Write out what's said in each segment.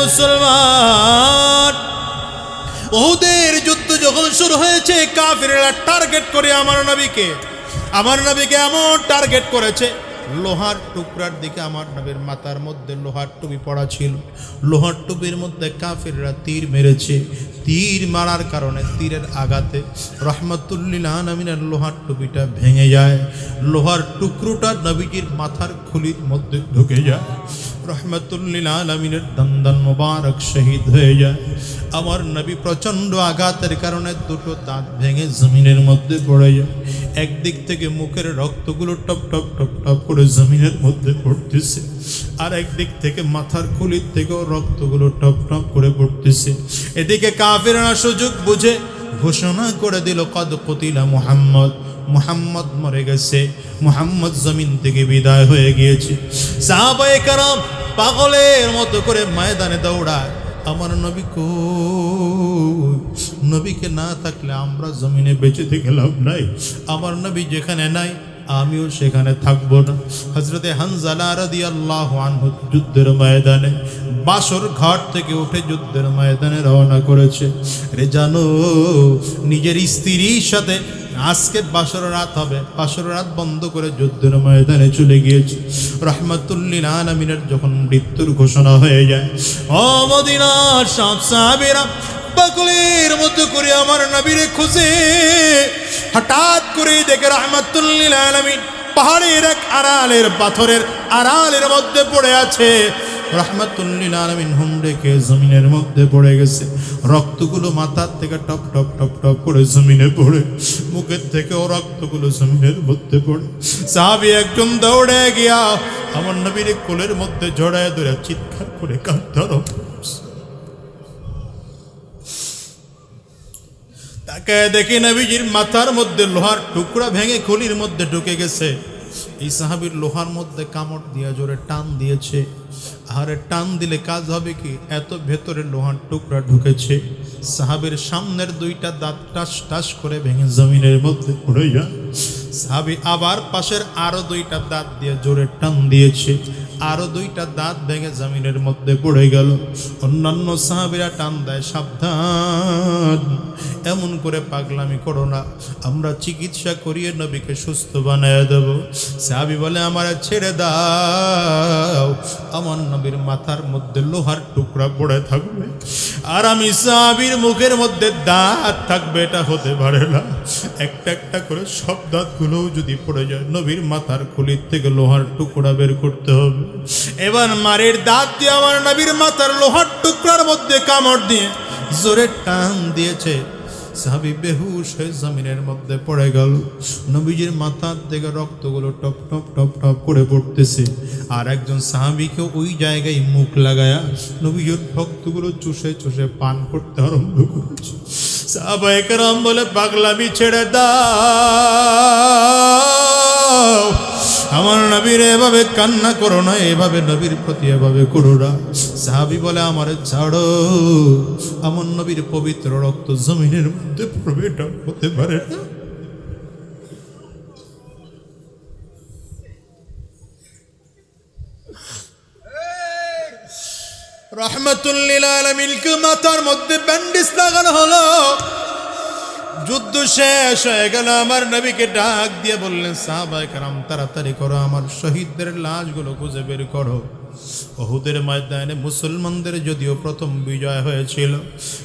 মুসলমান ওদের যুদ্ধ যখন শুরু হয়েছে, কাফিরেরা টার্গেট করে আমার নবীকে। আমার নবীকে এমন টার্গেট করেছে, লোহার টুকরার দিকে আমার নবীর মাথার মধ্যে লোহার টুপি পড়া ছিল। লোহার টুপির মধ্যে কাফিররা তীর মেরেছে। তীর মারার কারণে তীরের আঘাতে রহমতুল্লিল আমিনের লোহার টুপিটা ভেঙে যায়। লোহার টুকরোটা নবীজির মাথার খুলির মধ্যে ঢুকে যায়। রহমতুল্লিল আলমিনের দন্দন মোবারক শহীদ হয়ে যায়। আমার নবী প্রচণ্ড আঘাতের কারণে দুটো দাঁত ভেঙে জমিনের মধ্যে পড়ে যায়। একদিক থেকে মুখের রক্তগুলো টপ টপ টপ টপ করে জমিনের মধ্যে পড়তেছে। আর একদিক থেকে মাথার খুলির থেকেও রক্তগুলো টপ টপ করে পড়তেছে। এদিকে কাফেররা সুযোগ বুঝে ঘোষণা করে দিল, কদ কতিলা মুহাম্মদ। মুহাম্মদ মরে গেছে। মুহাম্মদ জমিন থেকে বিদায় হয়ে গিয়েছে। সাহাবায়ে কারাম পাগলের মতো করে ময়দানে দৌড়ায়। আমার নবী কো নবীকে না থাকলে আমরা জমিনে বেঁচে থেকে লাভ নাই। আমার নবী যেখানে নাই, আমিও সেখানে থাকব না। হজরতে হানজালা আল্লাহ যুদ্ধের ময়দানে, বাসর ঘাট থেকে উঠে যুদ্ধের ময়দানে রওনা করেছে। রে জানো, নিজের স্ত্রীর সাথে আজকে বাসর রাত হবে। বাসর রাত বন্ধ করে যুদ্ধের ময়দানে চলে গিয়েছে। রহমতুল্লিল আলমিনের যখন মৃত্যুর ঘোষণা হয়ে যায়, ও সব সাহাবেরা পাগলের মতো করে আমার নবীরে খুঁজে, হঠাৎ করে দেখে রহমতুল্লিল আলমিন পাহাড়ের এক আড়ালের পাথরের আড়ালের মধ্যে পড়ে আছে। রহমতুল্লিল আলমিন জমিনের মধ্যে পড়ে গেছে। রক্তগুলো মাথার থেকে টপ টপ টপ টপ করে জমিনে পড়ে। মুখের থেকেও রক্তগুলো জমিনের মধ্যে পড়ে। সাহাবি একজন দৌড়ে গিয়া আমার নবীর কোলের মধ্যে জড়ায় ধরে চিৎকার করে কাঁদতে তাকে দেখে নবীজির মাথার মধ্যে লোহার টুকরা ভেঙে খুলির মধ্যে ঢুকে গেছে। এই সাহাবির লোহার মধ্যে কামড় দিয়ে জোরে টান দিয়েছে। আরে টান দিলে কাজ হবে কি? এত ভেতরে লোহার টুকরা ঢুকেছে। সাহাবের সামনের দুইটা দাঁত টাস টাস করে ভেঙে জমিনের মধ্যে পড়ে যায়। সাহাবি আবার পাশের আরও দুইটা দাঁত দিয়ে জোরে টান দিয়েছে। আরও দুইটা দাঁত ভেঙে জমিনের মধ্যে পড়ে গেল। অন্যান্য সাহাবিরা টান দেয়, সাবধান। এমন করে পাগলামি করো না। আমরা চিকিৎসা করিয়ে নবীকে সুস্থ বানিয়ে দেব। সাহাবি বলে, আমার ছেড়ে দাও। আমার নবীর মাথার মধ্যে লোহার টুকরা পড়ে থাকবে। আর আমি সাহাবির মুখের মধ্যে দাঁত থাকবে, এটা হতে পারে না। একটা একটা করে সব দাঁতগুলোও যদি পড়ে যায়, নবীর মাথার খুলির থেকে লোহার টুকরা বের করতে হবে। এবার মারের দাঁত দিয়ে আমার নবীর মাথার লোহার টুকরার মধ্যে কামড় দিয়ে জোরে টান দিয়েছে। সাহাবি বেহুশ হয়ে জমিনের মধ্যে পড়ে গেল। নবীজির মাথার থেকে রক্তগুলো টপ টপ টপ টপ করে পড়তেছে। আর একজন সাহাবিকে ওই জায়গায় মুখ লাগায়া নবীজির রক্তগুলো চুষে চুষে পান করতে আরম্ভ করেছে। সাহাবায়ে কেরাম বলে, পাগলামি ছেড়ে আমার নবীর এভাবে কান্না করো না, এভাবে নবীর প্রতি এভাবে করো না। সাহাবি বলে, আমার ছাড়ো। আমার নবীর পবিত্র রক্ত জমিনের মধ্যে পড়বে হতে পারে না। রহমতুল্লিল আলমিনকে মাথার মধ্যে ব্যান্ডেজ লাগানো হলো? যুদ্ধ শেষ হয়ে গেল, আমার নবীকে ডাক দিয়ে বললেন সাহাবাই কারাম, তাড়াতাড়ি করো, আমার শহীদদের লাশগুলো খুঁজে বের করো। অহুদের ময়দানে মুসলমানদের যদিও প্রথম বিজয় হয়েছিল,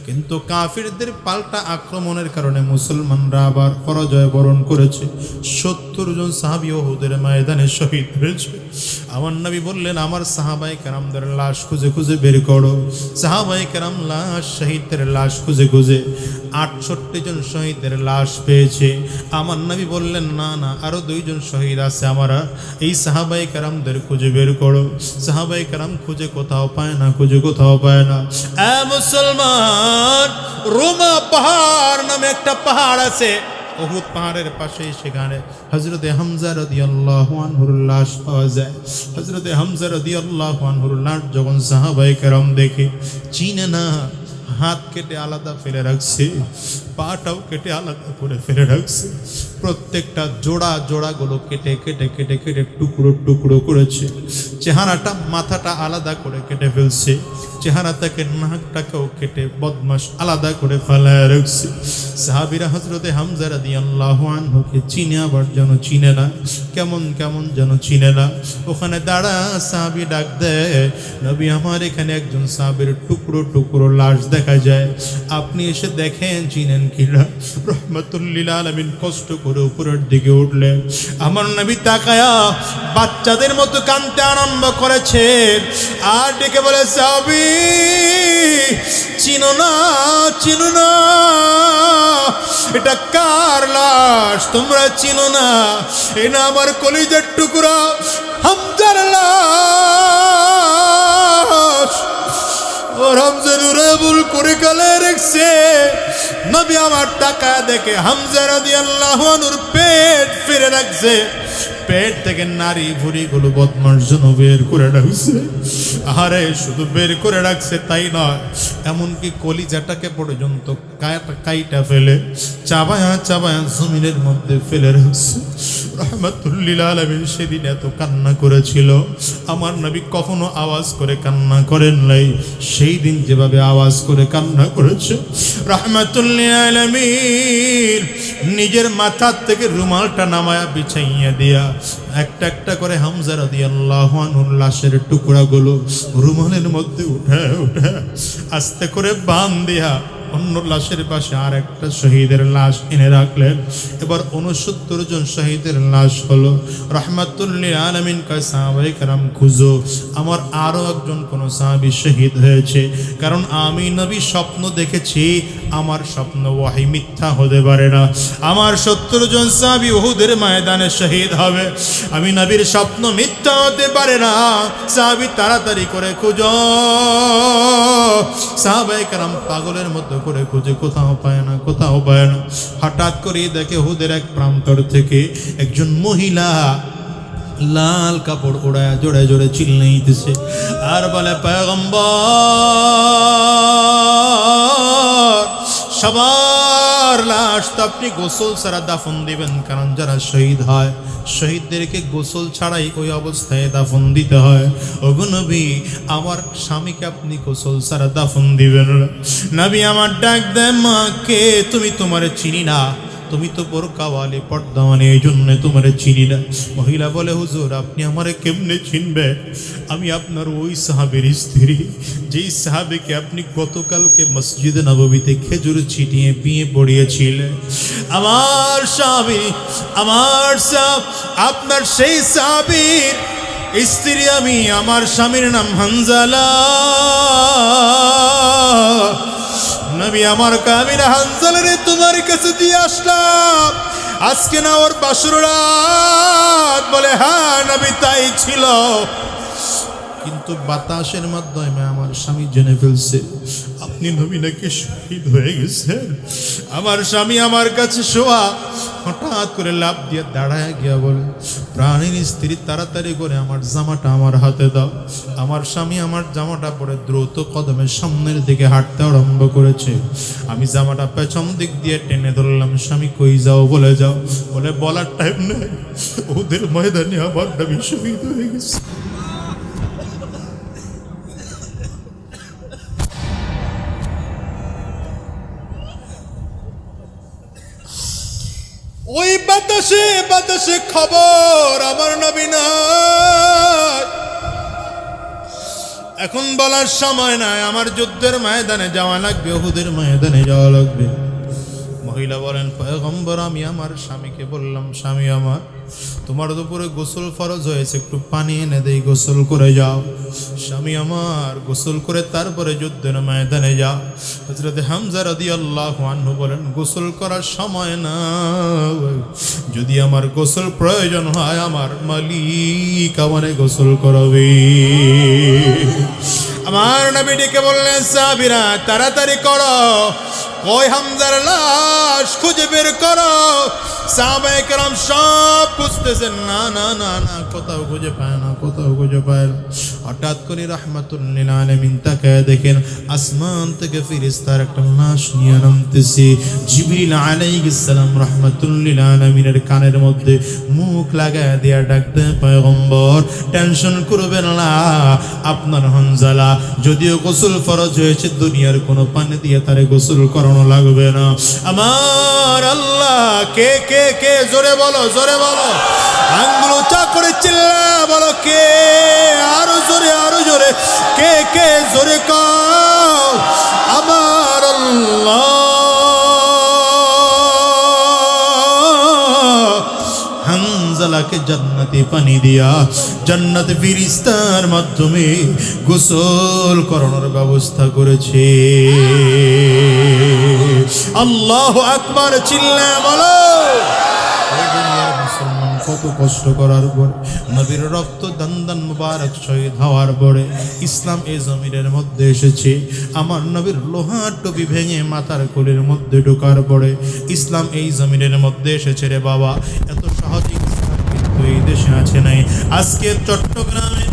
কিন্তু কাফিরদের পাল্টা আক্রমণের কারণে মুসলমানরা আবার পরাজয় বরণ করেছে। সত্তর জন সাহাবি অহুদের ময়দানে শহীদ হয়েছে। আমার নবী বললেন, আমার সাহাবাই কারামদের লাশ খুঁজে খুঁজে বের করো। সাহাবাই কারাম লাশ, শহীদদের লাশ খুঁজে খুঁজে আটষট্টি জন শহীদের লাশ পেয়েছে। আমার নবী বললেন, না না আরও দুইজন শহীদ আছে আমরা। এই সাহাবাই কারামদের খুঁজে বের করো। সাহাবাই কারাম খুঁজে কোথাও পায় না, খুঁজে কোথাও পায় না। মুসলমান, রোমা পাহাড় নামে একটা পাহাড় আছে। অহুদ পাহাড়ের পাশেই সেখানে হজরতে হামজা রদি লাশ পাওয়া যায়। হজরতে হামজা রদি যখন সাহাবাই কারাম দেখে, চিনে না, হাত কেটে আলাদা ফেলে রাখছে, পাটাও কেটে আলাদা করে ফেলে রাখছে, প্রত্যেকটা জোড়া জোড়াগুলো কেটে কেটে কেটে কেটে টুকরো টুকরো করেছে, চেহারাটা, মাথাটা আলাদা করে কেটে ফেলছে, চেহারা থেকে নাকটাকেও কেটে বদমাস আলাদা করে ফেলায় রাখছে। সাহাবিরা হজরতে হামজা রাদি আল্লাহ আনহুকে চিনে আবার যেন চিনে না। কেমন কেমন যেন চিনে না। ওখানে দাঁড়া, সাহাবি ডাক দেয়, নবী, আমার এখানে একজন সাহাবের টুকরো টুকরো লাশ দেখা যায়। আপনি এসে দেখেন, চিনেন কিনা? রহমতুল্লিল আলমিন কষ্ট করে উপরের দিকে উঠলেন। আমার নবী তাকায়া বাচ্চাদের মতো কানতে আরম্ভ করেছে। আর ডেকে বলে সাবি চিনো না চিনো না। এটা কার লাশ? তোমরা চিনো না। এটা আমার কলিজার টুকরা। হামজার লাশ। ও রমজান ভুল করে কালে রেখছে। নবী আমার টাকা দেখে হামজা রাদি আল্লাহনুর পেট ফিরে রাখছে পেট থেকে নারী ভুড়ি গুলো বদমাস জন্য বের করে রাখছে। আরে শুধু বের করে রাখছে তাই নয়, এমনকি কলিজাটাকে পর্যন্ত কাইটা ফেলে, চাবায়া চাবায়া জমিনের মধ্যে ফেলে রাখছে। সেদিন এত কান্না করেছিল। আমার নবী কখনো আওয়াজ করে কান্না করেন নাই। সেই দিন যেভাবে আওয়াজ করে কান্না করেছে রহমতুল্লিল আলমিন। নিজের মাথার থেকে রুমালটা নামায়া বিছাইয়া দিয়া একটা একটা করে হামজার দিয়ে টুকরা লাশের টুকরাগুলো রুমালের মধ্যে উঠে উঠে আস্তে করে বান দিয়া অন্য লাশের পাশে আর একটা শহীদের লাশ এনে রাখলেন। এবার উনসত্তর জন শহীদের লাশ হলো রহমাতুল্লি আলমিন কয় সাহাবাই কারাম, খুঁজো, আমার আরও একজন কোন সাহাবি শহীদ হয়েছে। কারণ আমি নবী স্বপ্ন দেখেছি, আমার স্বপ্ন ওয়াহি মিথ্যা হতে পারে না। আমার সত্তর জন সাহাবি ওহুদের ময়দানে শহীদ হবে। আমি নবীর স্বপ্ন মিথ্যা হতে পারে না। সাহাবি তাড়াতাড়ি করে খুঁজো। সাহাবাই কারাম পাগলের মতো করে খুঁজে কোথাও পায় না, কোথাও পায় না। হঠাৎ করে দেখে হুদের এক প্রান্তর থেকে একজন মহিলা লাল কাপড় ওড়ায় জোড়ে জোড়ে চিল্লাইতেছে। আর বলে, পয়গম্বর সবার লাশ তো আপনি গোসল ছাড়া দাফন দিবেন কারণ যারা শহীদ হয়, শহীদদেরকে গোসল ছাড়াই ওই অবস্থায় দাফন দিতে হয়। ওগুনবী আমার স্বামীকে আপনি গোসল ছাড়া দাফন দিবেন নবী আমার ডাক দেন মাকে তুমি তোমার চিনি না? তুমি তো বোরকাওয়ালি পর্দাওয়ানি, এই জন্য তোমারে চিনি না। মহিলা বলে, হুজুর, আপনি আমারে কেমনে চিনবে আমি আপনার ওই সাহাবের স্ত্রী। যেই সাহাবেকে আপনি গতকালকে মসজিদে নববীতে খেজুর ছিটিয়ে, বিয়ে পড়িয়েছিলেন। আমার স্বামী, আমার সাহ আপনার সেই সাহাবীর স্ত্রী আমি, আমার স্বামীর নাম হানজালা। নবী আমার হানজাল রে তোমার কাছে দিয়ে আসলাম। আজকে না ওর বাসুরাত বলে হ্যাঁ নবী, তাই ছিল। কিন্তু বাতাসের মাধ্যমে আমার স্বামী জেনে ফেলছে, আপনি নবী নাকি শহীদ হয়ে গেছেন? আমার স্বামী আমার কাছে শোয়া হঠাৎ করে লাভ দিয়ে দাঁড়ায় গিয়া বলে প্রাণীর স্ত্রী তাড়াতাড়ি করে আমার জামাটা আমার হাতে দাও। আমার স্বামী আমার জামাটা পরে দ্রুত কদমের সামনের দিকে হাঁটতে আরম্ভ করেছে। আমি জামাটা পেছন দিক দিয়ে টেনে ধরলাম, স্বামী, কই যাও, বলে যাও। বলে, বলার টাইম নেই। ওদের ময়দানে আমার নবী শহীদ হয়ে গেছে। বাতাসে বাতাসে খবর আমার নবী নাই। এখন বলার সময় নাই, আমার যুদ্ধের ময়দানে যাওয়া লাগবে, ওহুদের ময়দানে যাওয়া লাগবে। মহিলা বলেন, পয়গম্বর, আমি আমার স্বামীকে বললাম, স্বামী আমার, তোমার দুপুরে গোসল ফরজ হয়েছে, একটু পানি এনে দেই, গোসল করে যাও। স্বামী আমার, গোসল করে তারপরে যুদ্ধের ময়দানে যাও। হজরত হামজা রাদি আল্লাহ আনহু বলেন, গোসল করার সময় না, যদি আমার গোসল প্রয়োজন হয়, আমার মালিক আমারে গোসল করাবে। আমার নবী বললেন সাবিরা তাড়াতাড়ি করো। ওই হামজার লাশ খুঁজে বের করো। সাহাবায়ে কেরাম সব খুঁজতেছেন, না না না না, কোথাও খুঁজে পায় না, কোথাও খুঁজে পায় না। হঠাৎ করে রহমাতুল্লিল আলমিন তাকায় দেখেন আসমান থেকে ফিরিস্তার একটা লাশ নিয়ে নামতেছে। জিবরিল আলাইহিসসালাম রহমাতুল্লিল আলমিনের কানের মধ্যে মুখ লাগায় দিয়া ডাকতে, পয়গম্বর, টেনশন করবেন না, আপনার হনজালা, যদিও গোসল ফরজ হয়েছে, দুনিয়ার কোনো পানি দিয়ে তারে গোসল করানো লাগবে না। আমার আল্লাহ, কে কে কে? জোরে বলো জোরে বলো। আঙ্গুল উঁচা করে চিল্লা বলো, কে? জোরে, কে কে জোরে আমার হানজালাকে জান্নাতে পানি দিয়া জান্নাতে ফিরিস্তার মাধ্যমে গোসল করানোর ব্যবস্থা করেছে। আল্লাহ আকবার চিল্লা বলো। কত কষ্ট করার পর নবীর রক্ত দান্দান মুবারক শহীদ হওয়ার পরে ইসলাম এই জমিনের মধ্যে এসেছে। আমার নবীর লোহার টুপি ভেঙে মাথার কোলের মধ্যে ঢোকার পরে ইসলাম এই জমিনের মধ্যে এসেছে রে বাবা। এত সহজে ইসলাম কিন্তু এই দেশে আছে নাই। আজকে চট্টগ্রামে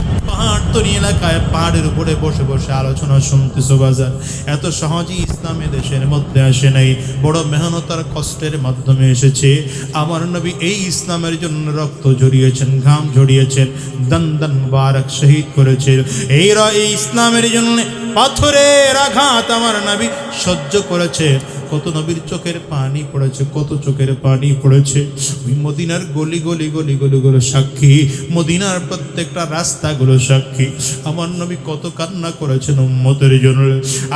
পাহাড়তলি এলাকায় পাহাড়ের উপরে বসে বসে আলোচনা শুনতেছো বাজার এত সহজেই ইসলামে দেশের মধ্যে আসে নাই। বড় মেহনতার কষ্টের মাধ্যমে এসেছে। আমার নবী এই ইসলামের জন্য রক্ত ঝরিয়েছেন, ঘাম ঝরিয়েছেন, দান দান মুবারক শহীদ করেছে এই র- ইসলামের জন্য পাথরের আঘাত আমার নবী সহ্য করেছে। কত নবীর চোখের পানি পড়েছে, কত চোখের পানি পড়েছে। ওই মদিনার গলি গলি গলি গলি গুলো সাক্ষী, মদিনার প্রত্যেকটা রাস্তাগুলো সাক্ষী। আমার নবী কত কান্না করেছেন উম্মতের জন্য।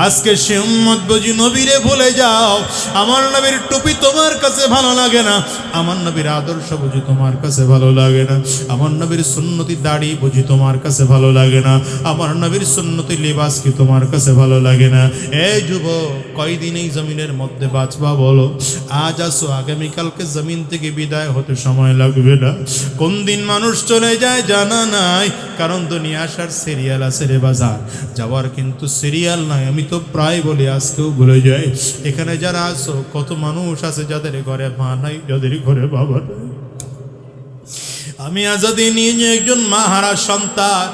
আজকে সে উম্মত বুঝি নবীরে ভুলে যাও, আমার নবীর টুপি তোমার কাছে ভালো লাগে না। আমার নবীর আদর্শ বুঝি তোমার কাছে ভালো লাগে না। আমার নবীর সুন্নতি দাড়ি বুঝি তোমার কাছে ভালো লাগে না। আমার নবীর সুন্নতি লেবাস কি তোমার কাছে ভালো লাগে না? এই যুব কয়দিন এই জমিনের মধ্যে বাঁচবা বলো। আজ আসো, আগামীকালকে জমিন থেকে বিদায় হতে সময় লাগবে না। কোন দিন মানুষ চলে যায় জানা নাই, কারণ দুনিয়া আসার সিরিয়াল আছে রে বাজার। যাওয়ার কিন্তু সিরিয়াল নাই, আমি তো প্রায় বলি আজকেও ভুলে যাই। এখানে যারা আসো কত মানুষ আছে যাদের ঘরে মা নাই, যাদের ঘরে বাবা নাই। আমি আজাদি নিয়ে একজন মাহারা সন্তান,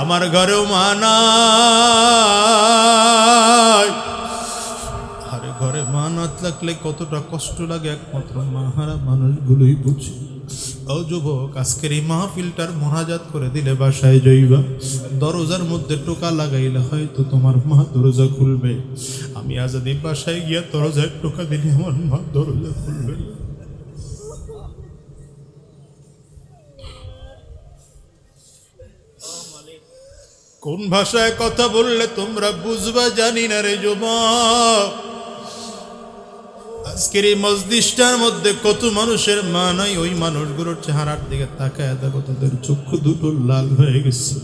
আমার ঘরেও মা নাই। ঘরে মা না থাকলে কতটা কষ্ট লাগে একমাত্র মাহারা মানুষগুলোই বুঝে। ও যুবক, আজকের এই মাহফিলটার মোনাজাত করে দিলে বাসায় যাইবা। দরজার মধ্যে টোকা লাগাইলে হয়তো তোমার মা দরজা খুলবে। আমি আজাদি বাসায় গিয়া দরজায় টোকা দিলে আমার মা দরজা খুলবে। কোন ভাষায় কথা বললে তোমরা বুঝবা জানি না রে যুবক। আজকের এই মসজিদটার মধ্যে কত মানুষের মা নাই, ওই মানুষগুলোর চেহারার দিকে তাকায় দেখো, তাদের চক্ষু দুটো লাল হয়ে গেছে।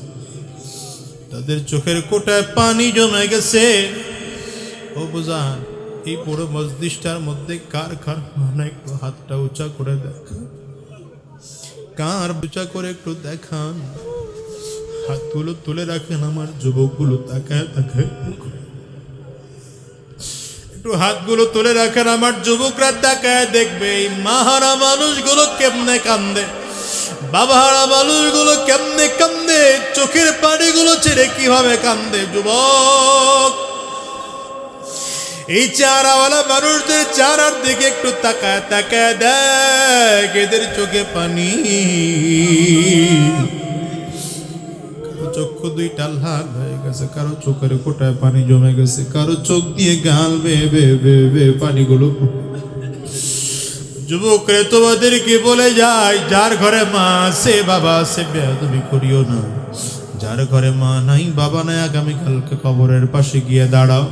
তাদের চোখের কোটায় পানি জমে গেছে। ও বুঝান, এই পুরো মসজিদটার মধ্যে কার কার মা নাই, একটু হাতটা উঁচা করে দেখা কার উঁচা করে একটু দেখান। হাতগুলো তুলে রাখেন আমার যুবকগুলো, তাকায় তাকায়। দেখুন। একটু হাতগুলো তুলে রাখেন আমার যুবকরা তাকায় দেখবে, এই মাহারা মানুষগুলো কেমনে কান্দে, বাবাহারা মানুষগুলো কেমনে কান্দে, চোখের পানিগুলো ছেড়ে কীভাবে কান্দে, যুবক। এই চারাওয়ালা মানুষদের চারার দিকে একটু তাকায় তাকায় দেখ, এদের চোখে পানি। চক্ষু দুইটা লাল হয়ে গেছে, কারও চোখের কোটায় পানি জমে গেছে, কারও চোখ দিয়ে গাল বে বে বে বে পানিগুলো যুবকরে তোমাদেরকে বলে যায় যার ঘরে মা আছে, বাবা আছে, বেয়াদবি করিও না। যার ঘরে মা নাই, বাবা নাই, আগামীকালকে কবরের পাশে গিয়ে দাঁড়াও।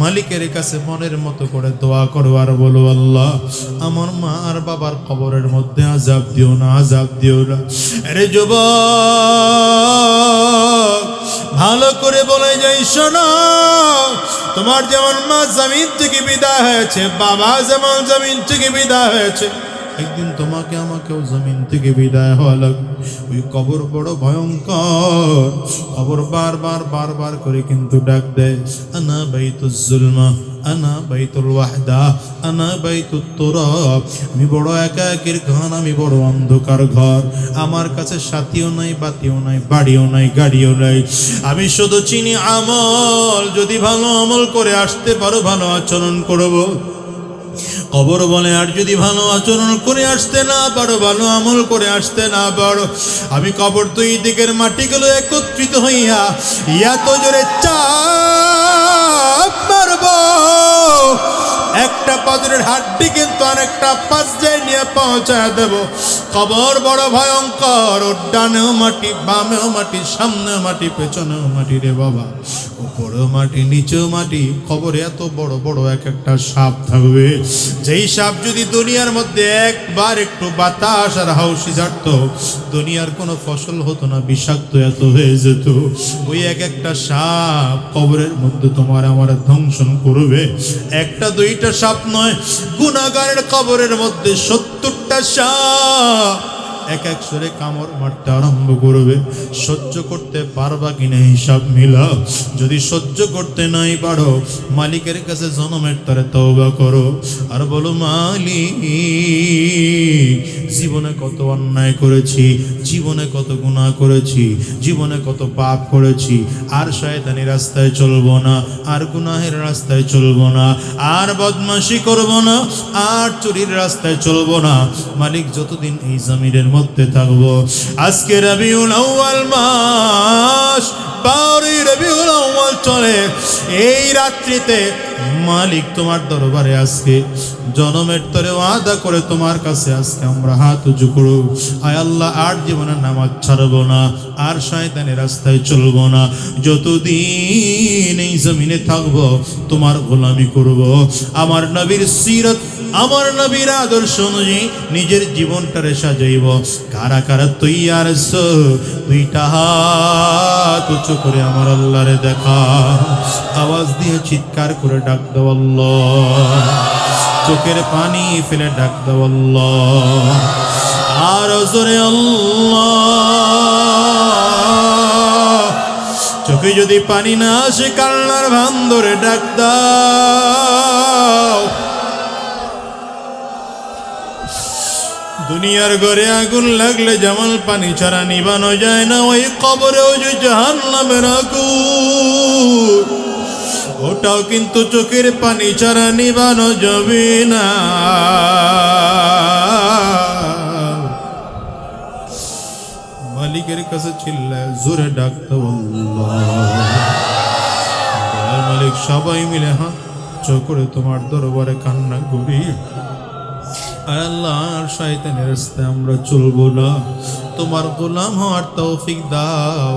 মালিকের কাছে মনের মতো করে দোয়া করো আর বলো, আল্লাহ, আমার মা আর বাবার কবরের মধ্যে আজাব দিও না, আজাব দিও না। আরে যুবক! ভালো করে বলে যাই, শোনো, তোমার যেমন মা জমিন থেকে বিদায় হয়েছে, বাবা যেমন জমিন থেকে বিদায় হয়েছে। একদিন তোমাকে আমাকেও জমিন থেকে বিদায় হওয়া লাগবে। ওই কবর বড় ভয়ঙ্কর। কবর বারবার বারবার করে কিন্তু ডাক দেয়, আনা তো জুলমা আনা বাইতুল ওয়াহদা, আনা বাইতুত তুরাব। আমি বড় একাকির ঘর, আমি বড় অন্ধকার ঘর। আমার কাছে সাথীও নাই, বাতিও নাই, বাড়িও নাই, গাড়িও নাই। আমি শুধু চিনি আমল, যদি ভালো আমল করে আসতে পারো, ভালো আচরণ করব। কবর বলে, আর যদি ভালো আচরণ করে আসতে না পারো, ভালো আমল করে আসতে না পারো, আমি কবর দুই দিকের মাটিগুলো একত্রিত হইয়া, এত জোরে চাপ মারবো একটা পাথরের হাড্ডি কিন্তু আরেকটা পাশ যায় নিয়ে পৌঁছায় দেব। কবর বড় ভয়ঙ্কর ডানেও মাটি, বামেও মাটি, সামনেও মাটি, পেছনেও মাটি রে বাবা। উপরেও মাটি, নিচেও মাটি কবরে এত বড় বড় এক একটা সাপ থাকবে। যেই সাপ যদি দুনিয়ার মধ্যে একবার একটু বাতাস আর হাউসি ছাড়তো দুনিয়ার কোনো ফসল হতো না, বিষাক্ত এত হয়ে যেত। ওই এক একটা সাপ কবরের মধ্যে তোমার আমার ধ্বংসন করবে। একটা দুইটা সাপ নয় গুণাগারের কবরের মধ্যে সত্তরটা সাপ। এক এক সরে কামড় মারতে আরম্ভ করবে। সহ্য করতে পারবা কিনা হিসাব মিলা। যদি সহ্য করতে নাই পারো, মালিকের কাছে জনমের তরে তওবা করো। আর বলো, মালিক, জীবনে কত অন্যায় করেছি, জীবনে কত গুনাহ করেছি, জীবনে কত পাপ করেছি। আর শয়তানি রাস্তায় চলবো না, আর গুনাহের রাস্তায় চলবো না, আর বদমাশি করব না, আর চুরির রাস্তায় চলবো না। মালিক, যতদিন এই জমিনের মধ্যে থাকব। আজকে রবিউল আউয়াল মাস, বাউরি রবিউল আউয়াল চলে। এই রাত্রিতে মালিক তোমার দরবারে আজকে, জনমের তরে ওয়াদা করে তোমার কাছে আজকে আমরা হাত উঁচু করব। আয় আল্লাহ, আর জীবনের নামাজ ছাড়বো না, আর শয়তানের রাস্তায় চলবো না। যতদিন এই জমিনে থাকব, তোমার গোলামি করব। আমার নবীর সিরত আমার নবীর আদর্শ অনুযায়ী নিজের জীবনটারে সাজাইব। কারা কারা তৈয়ার? দুইটা হাত উঁচু করে আমার আল্লাহরে দেখা। আওয়াজ দিয়ে চিৎকার করে ডাক দাও আল্লাহ। চোখের পানি ফেলে ডাক দাও আল্লাহ। আর জোরে চোখে যদি পানি না আসে, কান্নার ভান ধরে ডাক দাও। দুনিয়ার ঘরে আগুন লাগলে যেমন পানি ছাড়া নিবানো যায় না, ওই কবরেও যে জাহান নামের আগুন। ওটাও কিন্তু চোখের পানি ছাড়া নিবানো যাবে না। মালিকের কাছে চিল্লায়, জোরে ডাকতে মালিক সবাই মিলে হাত চোখরে তোমার দরবারে কান্না করি। আল্লাহ শয়তানের রাস্তায় আমরা চলবো না। তোমার গোলাম হওয়ার তৌফিক দাও,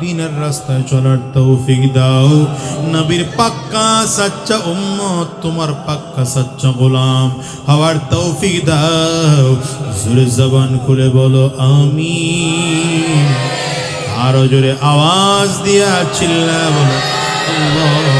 দিনের রাস্তায় চলার তৌফিক দাও। নবীর পাক্কা সাচ্চা উম্মত, তোমার পাক্কা সাচ্চা গোলাম হওয়ার তৌফিক দাও। জোরে জবান খুলে বলো আমি আরও জোরে আওয়াজ দিয়া চিল্লা বলো, আল্লাহ।